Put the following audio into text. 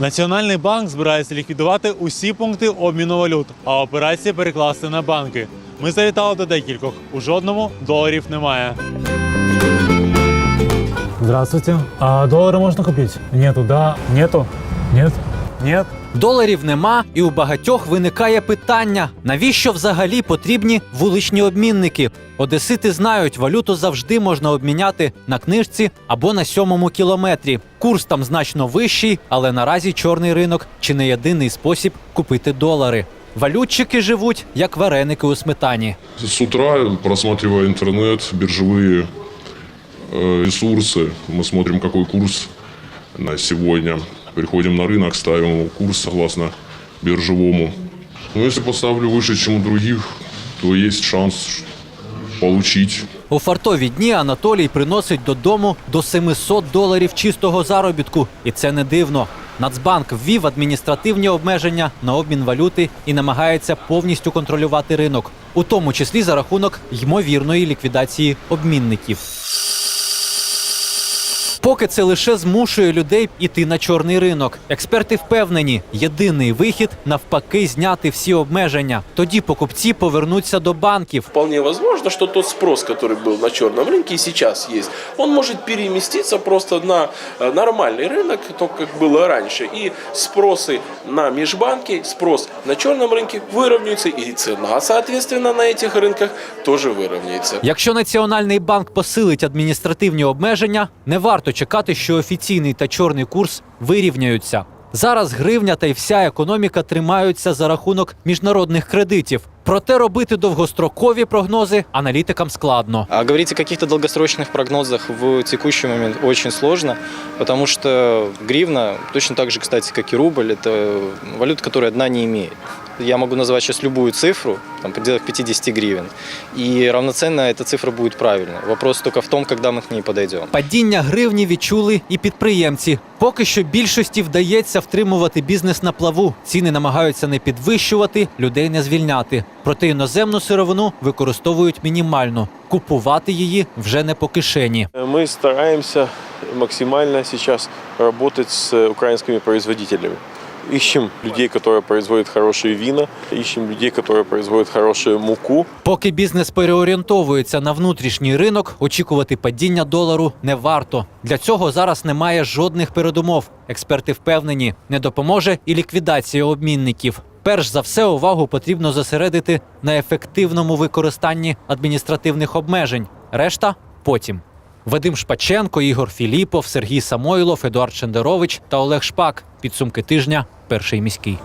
Національний банк збирається ліквідувати усі пункти обміну валют, а операції перекласти на банки. Ми завітали до декількох. У жодному доларів немає. Здравствуйте. А доллары можно купить? Нету, да? Нету? Нет? Нет? Доларів нема, і у багатьох виникає питання: навіщо взагалі потрібні вуличні обмінники? Одесити знають, валюту завжди можна обміняти на книжці або на сьомому кілометрі. Курс там значно вищий, але наразі чорний ринок чи не єдиний спосіб купити долари. Валютчики живуть як вареники у сметані. С утра, просматривая интернет, биржевые э, ресурсы, мы смотрим, какой курс на сегодня. Приходим на рынок, ставим курс согласно биржевому. Но если поставлю выше, чем у других, то есть шанс получить У фартові дні Анатолій приносить додому до 700 доларів чистого заробітку, і це не дивно. Нацбанк ввів адміністративні обмеження на обмін валюти і намагається повністю контролювати ринок, у тому числі за рахунок ймовірної ліквідації обмінників Поки це лише змушує людей іти на чорний ринок. Експерти впевнені, єдиний вихід навпаки зняти всі обмеження. Тоді покупці повернуться до банків. Вполне возможно, что тот спрос, который был на черном рынке и сейчас есть, он может переместиться просто на э, нормальный рынок, то как было раньше. И спросы на межбанке, спрос на черном рынке выровняются, и цена, соответственно, на этих рынках тоже выровняется. Якщо Національний банк посилить адміністративні обмеження, не варто чекати, що офіційний та чорний курс вирівняються. Зараз гривня та й вся економіка тримаються за рахунок міжнародних кредитів. Проте робити довгострокові прогнози аналітикам складно. А говорить о каких-то долгосрочных прогнозах в текущий момент очень сложно, потому что гривна, точно так же, кстати, как и рубль, это валюта, которая дна не имеет Я могу назвать сейчас любую цифру, там, в пределах 50 гривен, и равноценно эта цифра будет правильной. Вопрос только в том, когда мы к ней подойдем. Падіння гривні відчули і підприємці. Поки що більшості вдається втримувати бізнес на плаву. Ціни намагаються не підвищувати, людей не звільняти. Проте іноземну сировину використовують мінімально. Купувати її вже не по кишені. Мы стараемся максимально сейчас работать с украинскими производителями. Ищем людей, которые производят хорошие вина, ищем людей, которые производят хорошую муку. Поки бізнес переорієнтовується на внутрішній ринок, очікувати падіння долару не варто. Для цього зараз немає жодних передумов. Експерти впевнені, не допоможе і ліквідація обмінників. Перш за все, увагу потрібно зосередити на ефективному використанні адміністративних обмежень. Решта потім. Вадим Шпаченко, Ігор Філіпов, Сергій Самойлов, Едуард Шендерович та Олег Шпак. Підсумки тижня. Перший міський.